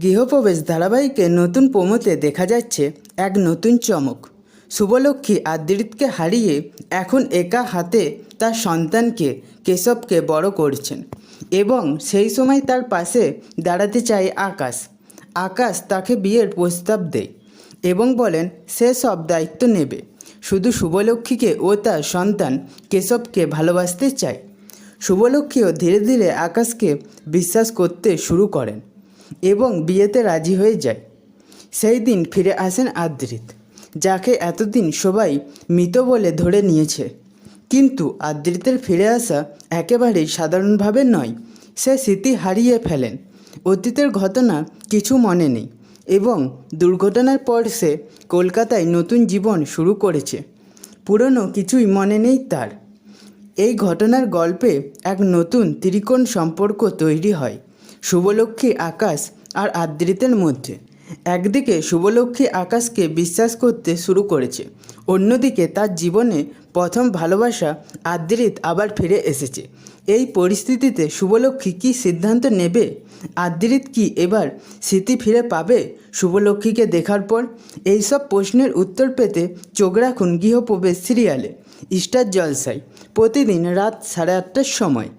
গৃহপ্রবেশ ধারাবাহিকে নতুন প্রমোতে দেখা যাচ্ছে এক নতুন চমক। শুভলক্ষ্মী আদ্রিতকে হারিয়ে এখন একা হাতে তার সন্তানকে, কেশবকে বড় করছেন এবং সেই সময় তার পাশে দাঁড়াতে চায় আকাশ। আকাশ তাকে বিয়ের প্রস্তাব দেয় এবং বলেন, সে সব দায়িত্ব নেবে। শুধু শুভলক্ষ্মীকে ও তার সন্তান কেশবকে ভালোবাসতে চায়। শুভলক্ষ্মীও ধীরে ধীরে আকাশকে বিশ্বাস করতে শুরু করেন। এবং বিয়েতে রাজি হয়ে যায়। সেই দিন ফিরে আসেন আদ্রিত, যাকে এতদিন সবাই মৃত বলে ধরে নিয়েছে। কিন্তু আদ্রিতের ফিরে আসা একেবারেই সাধারণভাবে নয়, সে স্মৃতি হারিয়ে ফেলেন। অতীতের ঘটনা কিছু মনে নেই এবং দুর্ঘটনার পর সে কলকাতায় নতুন জীবন শুরু করেছে। পুরনো কিছুই মনে নেই তার। এই ঘটনার গল্পে এক নতুন ত্রিকোণ সম্পর্ক তৈরি হয়। শুভলক্ষ্মী আকাশ আর আদ্রিতের মধ্যে। একদিকে শুভলক্ষ্মী আকাশকে বিশ্বাস করতে শুরু করেছে, অন্যদিকে তার জীবনে প্রথম ভালোবাসা আদ্রিত আবার ফিরে এসেছে। এই পরিস্থিতিতে শুভলক্ষ্মী কী সিদ্ধান্ত নেবে? আদ্রিত কি এবার স্মৃতি ফিরে পাবে শুভলক্ষ্মীকে দেখার পর? এইসব প্রশ্নের উত্তর পেতে চোখ রাখুন গৃহপ্রবেশ সিরিয়ালে স্টার জলসায়, প্রতিদিন রাত সাড়ে আটটার সময়।